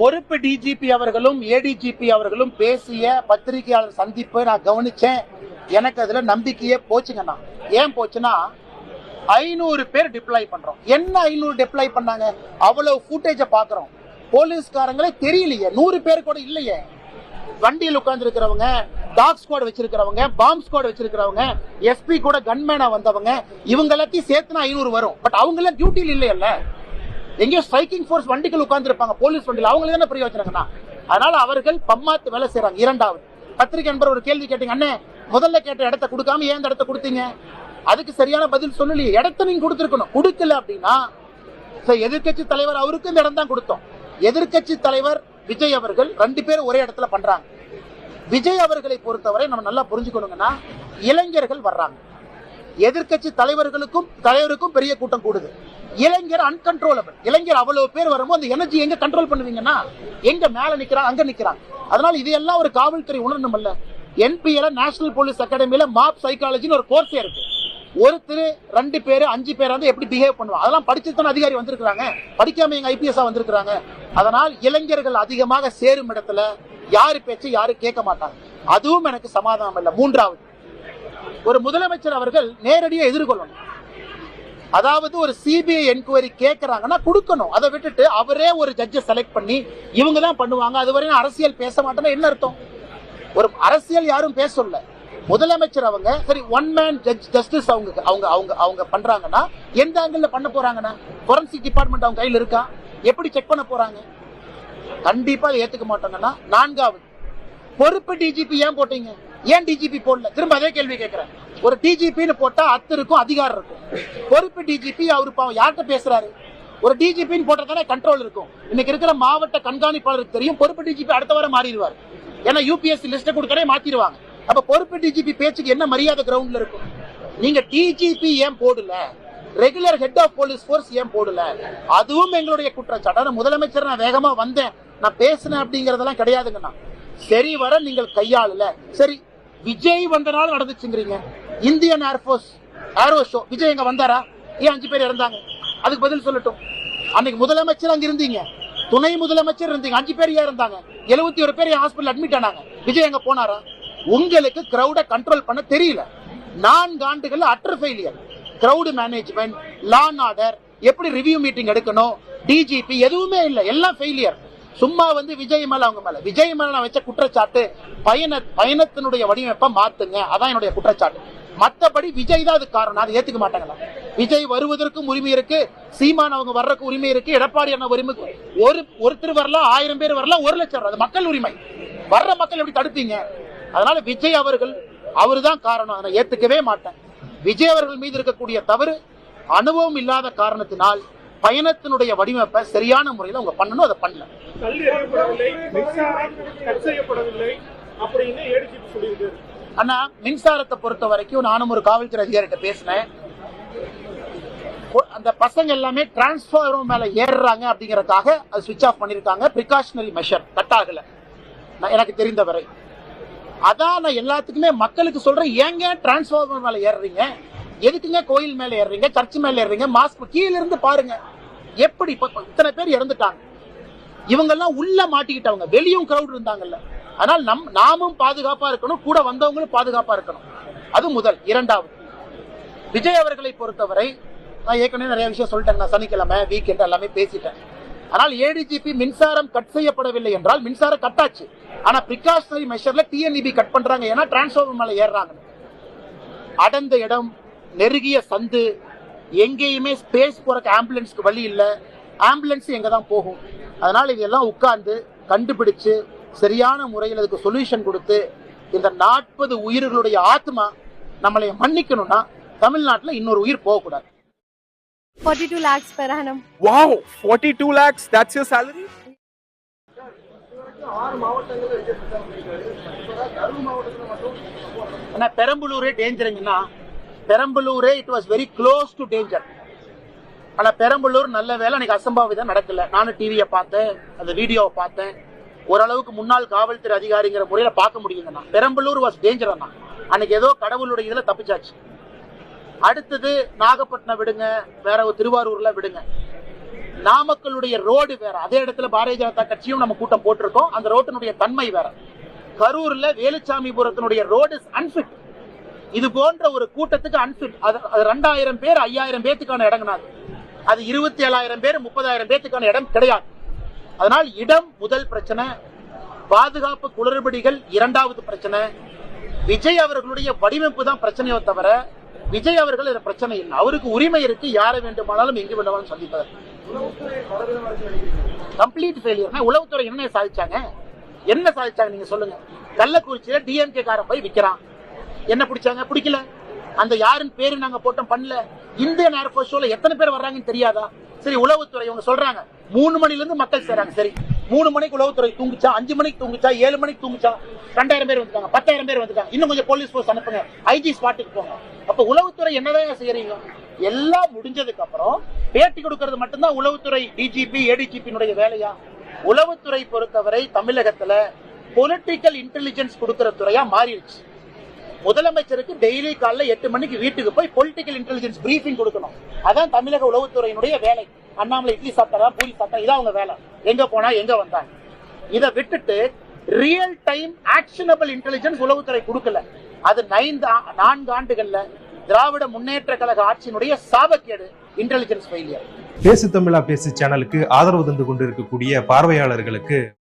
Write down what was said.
பொறுப்பு டிஜிபி அவர்களும் ஏடிஜிபி அவர்களும் பேசிய பத்திரிகையாளர் சந்திப்பை நான் கவனிச்சேன். எனக்கு அதுல நம்பிக்கையே போச்சுங்கண்ணா ஏன் போச்சுன்னா ஐநூறு பேர் டிப்ளாய் பண்றோம். என்ன ஐநூறு டிப்ளாய் பண்ணாங்க? அவ்வளவு ஃபுட்டேஜ பாக்குறோம். போலீஸ்காரங்களே தெரியலையே. நூறு பேர் கூட இல்லையே. வண்டியில் உட்கார்ந்துருக்கிறவங்க டாக் ஸ்குவாட் வச்சிருக்கிறவங்க பாம்ப் ஸ்குவாட் வச்சிருக்கிறவங்க எஸ்பி கூட கன்மேனா வந்தவங்க இவங்க எல்லாத்தையும் சேர்த்துனா ஐநூறு வரும். பட் அவங்க எல்லாம் டியூட்டியில் இல்லையல்ல. எங்கேயோ ஸ்ட்ரைக்கிங் ஃபோர்ஸ் வண்டிகள் உட்கார்ந்துருப்பாங்க. போலீஸ் வண்டியில். அவங்களுக்கு தானே பிரயோஜனங்கண்ணா அதனால அவர்கள் பம்மாத்து வேலை செய்கிறாங்க இரண்டாவது பத்திரிகை நண்பர் ஒரு கேள்வி கேட்டீங்க. அண்ணே முதல்ல கேட்ட இடத்த கொடுக்காம ஏன் இந்த இடத்த கொடுத்தீங்க? அதுக்கு சரியான பதில் சொல்லலையே. இடத்த நீங்க கொடுத்துருக்கணும். கொடுக்கல அப்படின்னா எதிர்கட்சி தலைவர் அவருக்கு இந்த இடம் தான் கொடுத்தோம். எதிர்கட்சி தலைவர் விஜய் அவர்கள் ரெண்டு பேரும் ஒரே இடத்துல பண்றாங்க. விஜய் அவர்களை பொறுத்தவரை நம்ம நல்லா புரிஞ்சுக்கணுங்கன்னா இளைஞர்கள் வர்றாங்க. எதிர்க்கட்சி தலைவர்களுக்கும் தலைவருக்கும் பெரிய கூட்டம் கூடுது. இளைஞர் அன்கன்ட்ரோலபிள் இளைஞர் அவ்வளவு பேர் வரும்போது அந்த எனர்ஜி எங்க கண்ட்ரோல் பண்ணுவீங்கன்னா எங்க மேல நிக்கிறாங்க அங்க நிக்கிறாங்க அதனால இதையெல்லாம் ஒரு காவல்துறை உணரணும்ல என்பிஎல நேஷனல் போலீஸ் அகாடமியில மாப் சைக்காலஜின்னு ஒரு கோர்ஸே இருக்கு. ஒருத்தர் ரெண்டு பேர் அஞ்சு பேர் வந்து எப்படி பிஹேவ் பண்ணுவாங்க? அதெல்லாம் படிச்சு தானே அதிகாரி வந்திருக்கிறாங்க. படிக்காம எங்க ஐபிஎஸ்ஆ வந்திருக்கிறாங்க. அதனால் இளைஞர்கள் அதிகமாக சேரும் இடத்துல யாரு பேச்சு யாரும் கேட்க மாட்டாங்க. அதுவும் எனக்கு சமாதானம் இல்லை. மூன்றாவது ஒரு முதலமைச்சர் அவர்கள் நேரடியாக எதிர்கொள்ளணும். அதாவது ஒரு சிபிஐ என்கொயரி கேட்கறாங்கன்னா கொடுக்கணும். அதை விட்டுட்டு அவரே ஒரு ஜட்ஜை செலக்ட் பண்ணி இவங்க தான் பண்ணுவாங்க. அதுவரையும் அரசியல் பேச மாட்டேன்னா என்ன அர்த்தம்? ஒரு அரசியல் யாரும் பேச சொல்ல. முதலமைச்சர் அவங்க சரி ஒன் மேன் ஜட்ஜ் ஜஸ்டிஸ் அவங்க அவங்க அவங்க அவங்க பண்றாங்கன்னா எந்த ஆங்கிள் பண்ண போறாங்கன்னா? ஃபொரன்சிக் டிபார்ட்மெண்ட் அவங்க கையில் இருக்கா? எப்படி செக் பண்ண போறாங்க? கண்டிப்பா அதை ஏத்துக்க மாட்டாங்கன்னா நான்காவது பொறுப்பு டிஜிபி ஏன் போட்டீங்க? ஏன் டிஜிபி போடல? திரும்ப அதே கேள்வி கேட்கிறேன் ஒரு டிஜிபின்னு போட்டா அத்து இருக்கும் அதிகாரம் இருக்கும். பொறுப்பு டிஜிபி அவரு பாவம் யார்கிட்ட பேசுறாரு? ஒரு டிஜிபின்னு போட்டதானே கண்ட்ரோல் இருக்கும். இன்னைக்கு இருக்கிற மாவட்ட கண்காணிப்பாளருக்கு தெரியும் பொறுப்பு டிஜிபி அடுத்த வாரம் மாறிடுவார். ஏன்னா யூபிஎஸ்சி லிஸ்ட் கொடுக்கறே மாத்திடுவாங்க. அப்ப பொறுப்பு டிஜிபி பேச்சுக்கு என்ன மரியாதை கிரவுண்ட்ல இருக்கும்? நீங்க டிஜிபி ஏன் போடல? Regular head of police force ஏன் போடல? அதுவும் எங்களுடைய குற்றச்சாட்டு. முதலமைச்சர் நான் வேகமா வந்தேன். நான் பேசினேன் அப்படிங்கறதெல்லாம் கிடையாதுங்கண்ணா. சரி வர நீங்கள் கையாளல. சரி விஜய் வந்தனால நடந்துச்சுங்கிறீங்க. Indian air force aero show Vijay எங்க வந்தாரா? ஏன் அஞ்சு பேர் இறந்தாங்க? அதுக்கு பதில் சொல்லட்டும். அன்னைக்கு முதலமைச்சர் அங்க இருந்தீங்க. துணை முதலமைச்சர் இருந்தீங்க. அஞ்சு பேர் ஏன் இருந்தாங்க எழுபத்தி ஒரு பேர் ஹாஸ்பிட்டல் அட்மிட் ஆனாங்க? விஜய் எங்க போனாரா? உங்களுக்கு கிரௌட கண்ட்ரோல் பண்ண தெரியல. நான்கு ஆண்டுகள் utter failure crowd management law and order எப்படி ரிவ்யூ மீட்டிங் எடுக்கணும்? டிஜிபி எதுவுமே இல்லை. எல்லாம் ஃபெயிலியர் சும்மா வந்து விஜய் மேல அவங்க மேல. விஜய் மேல நான் வச்ச குற்றச்சாட்டு பயண பயணத்தினுடைய வடிவமைப்பை மாத்துங்க. அதான் என்னுடைய குற்றச்சாட்டு. மத்தபடி விஜய் தான் அது காரணம். அதை ஏத்துக்க மாட்டாங்களா? விஜய் வருவதற்கும் உரிமை இருக்கு. சீமான் அவங்க வர்றதுக்கு உரிமை இருக்கு. எடப்பாடி அண்ணா உரிமை ஒரு ஒருத்தர் வரலாம் ஆயிரம் பேர் வரலாம் ஒரு லட்சம் அது மக்கள் உரிமை. வர்ற மக்கள் எப்படி தடுப்பீங்க? அதனால விஜய் அவர்கள் அவருதான் காரணம். அதை ஏத்துக்கவே மாட்டேன். விஜய் அவர்கள் மீது இருக்கக்கூடிய தவறு அனுபவம் இல்லாத காரணத்தினால் பயணத்தினுடைய வடிவமைப்பை சரியான முறையில் அவங்க பண்ணணும் அதை பண்ணல. கட் செய்யப்படவில்லை அப்படின்னு ஏடிஜிபி சொல்லியிருக்காரு. ஆனா மின்சாரத்தை பொறுத்த வரைக்கும் நானும் ஒரு காவல்துறை அதிகாரிகிட்ட பேசினேன். அந்த பசங்க எல்லாமே டிரான்ஸ்பார்மர் மேல ஏறுறாங்க அப்படிங்கறதுக்காக அது சுவிட்ச் ஆஃப் பண்ணிருக்காங்க. பிரிகாஷனரி மெஷர் கட் ஆகல நான் எனக்கு தெரிந்தவரை அதான் நான் எல்லாத்துக்குமே மக்களுக்கு சொல்றேன் ஏங்க டிரான்ஸ்பார்மர் மேல ஏறுறீங்க? எதுக்குங்க கோயில் மேல ஏறுறீங்க? சர்ச் மேல ஏறுறீங்க? மாஸ்க் கீழ இருந்து பாருங்க. எப்படி இத்தனை பேர் இறந்துட்டாங்க. இவங்க எல்லாம் உள்ள மாட்டிக்கிட்டவங்க. வெளியும் கிரௌட் இருந்தாங்கல்ல. ஆனால் நம் நாமும் பாதுகாப்பா இருக்கணும் கூட வந்தவங்களும் பாதுகாப்பா இருக்கணும். அது முதல் இரண்டாவது. விஜய் அவர்களை பொறுத்தவரை நான் ஏற்கனவே நிறைய விஷயம் சொல்லிட்டேன் நான் சனிக்கிழமை வீக்கெண்ட் எல்லாமே பேசிட்டேன். ஆனால் ஏடிஜிபி மின்சாரம் கட் செய்யப்படவில்லை என்றால் மின்சாரம் கட்டாச்சு ஆனா பிரிகாஷனரி மெஷர்ல டிஎன்இபி கட் பண்றாங்க ஏன்னா டிரான்ஸ்ஃபார்மர் மேல ஏறுறாங்க. அடர்ந்த இடம் நெருங்கிய சந்து எங்கேயுமே ஸ்பேஸ் போறக்கு ஆம்புலன்ஸ்க்கு வழி இல்லை. ஆம்புலன்ஸ் எங்க தான் போகும்? அதனால இதெல்லாம் உட்கார்ந்து கண்டுபிடிச்சு சரியான முறையில் அதுக்கு சொல்யூஷன் கொடுத்து இந்த நாற்பது உயிர்களுடைய ஆத்மா நம்மளை மன்னிக்கணும்னா தமிழ்நாட்டுல இன்னொரு உயிர் போகக்கூடாது 42 lakhs per annum. Wow, 42 lakhs, that's your salary? ஆனா பெரம்பலூரே டேஞ்சருங்கன்னா பெரம்பலூரே it was very close to danger ஆனா பெரம்பலூர் நல்ல வேலை அன்னைக்கு அசம்பாவிதம் நடக்கல நானும் டிவியை பார்த்தேன் அந்த வீடியோவை பார்த்தேன் ஓரளவுக்கு முன்னாள் காவல்துறை அதிகாரிங்கிற முறையில பார்க்க முடியுங்கண்ணா பெரம்பலூர் வாஸ் டேஞ்சர் அண்ணா அன்னைக்கு ஏதோ கடவுளுடைய இதுல தப்பிச்சாச்சு. அடுத்தது நாகப்பட்டினம் விடுங்க வேற ஒரு திருவாரூர்ல விடுங்க. நாமக்கலுடைய ரோடு வேற அதே இடத்துல பாரதிய ஜனதா கட்சியும் நம்ம கூட்டம் போட்டிருக்கோம். அந்த ரோட்டினுடைய தன்மை வேற. கரூர்ல வேலுச்சாமிபுரத்தினுடைய ரோடு அன்பிட் இது போன்ற ஒரு கூட்டத்துக்கு அன்பிட் அது அது ரெண்டாயிரம் பேர் ஐயாயிரம் பேத்துக்கான இடங்கனாது அது இருபத்தி ஏழாயிரம் பேர் முப்பதாயிரம் பேத்துக்கான இடம் கிடையாது. அதனால் இடம் முதல் பிரச்சனை பாதுகாப்பு குளறுபடிகள் இரண்டாவது பிரச்சனை. விஜய் அவர்களுடைய வடிவமைப்பு தான் பிரச்சனையோ தவிர விஜய் அவர்கள் இந்த பிரச்சனை இல்லை. அவருக்கு உரிமை இருக்கு யாரை வேண்டுமானாலும் எங்கு வேண்டுமானாலும் சந்திப்பதற்கு கம்ப்ளீட் ஃபெயிலியர்னா உளவுத்துறை என்ன சாதிச்சாங்க? என்ன சாதிச்சாங்க நீங்க சொல்லுங்க. கள்ளக்குறிச்சியில டிஎம்கே காரன் போய் விற்கிறான் என்ன பிடிச்சாங்க? பிடிக்கல. அந்த யாருன்னு பேரு நாங்க போட்டோம் பண்ணல. இந்தியன் ஏர்போர்ஸ் ஷோல எத்தனை பேர் வர்றாங்கன்னு தெரியாதா? சரி உளவுத்துறை இவங்க சொல்றாங்க. மூணு மணில இருந்து மக்கள் சேராங்க. சரி மூணு மணிக்கு உளவுத்துறை தூங்குச்சா அஞ்சு மணிக்கு தூங்குச்சா ஏழு மணிக்கு தூங்குச்சா ரெண்டாயிரம் பேர் வந்துட்டாங்க பத்தாயிரம் பேர் வந்துட்டாங்க. இன்னும் கொஞ்சம் போலீஸ் போர்ஸ் அனுப்புங்க. ஐஜி ஸ்பாட்டுக்கு போங்க. அப்ப உளவுத்துறை என்னதான் செய்யறீங்க? எல்லாம் முடிஞ்சதுக்கு அப்புறம் பேட்டி கொடுக்கறது மட்டும்தான் உளவுத்துறை டிஜிபி ஏடிஜிபியினுடைய வேலையா? உளவுத்துறை பொறுத்தவரை தமிழகத்துல பொலிட்டிக்கல் இன்டெலிஜென்ஸ் கொடுக்கிற துறையா மாறிடுச்சு. முதலமைச்சருக்கு டெய்லி காலைல எட்டு மணிக்கு வீட்டுக்கு போய் பொலிட்டிக்கல் இன்டெலிஜென்ஸ் பிரீஃபிங் கொடுக்கணும். அதான் தமிழக உளவுத்துறையினுடைய வேலை. அண்ணாமலை இட்லி சாப்பிட்டாரா பூரி சாப்பிட்டா இதான் அவங்க வேலை. எங்க போனா எங்க வந்தாங்க இதை விட்டுட்டு ரியல் டைம் ஆக்ஷனபிள் இன்டெலிஜென்ஸ் உளவுத்துறை கொடுக்கல. அது நைந்து நான்கு ஆண்டுகள்ல திராவிட முன்னேற்ற கழக ஆட்சியினுடைய சாபக்கேடு இன்டெலிஜென்ஸ் ஃபெயிலியர் பேசு தமிழா பேசு சேனலுக்கு ஆதரவு தந்து கொண்டிருக்கக்கூடிய பார்வையாளர்களுக்கு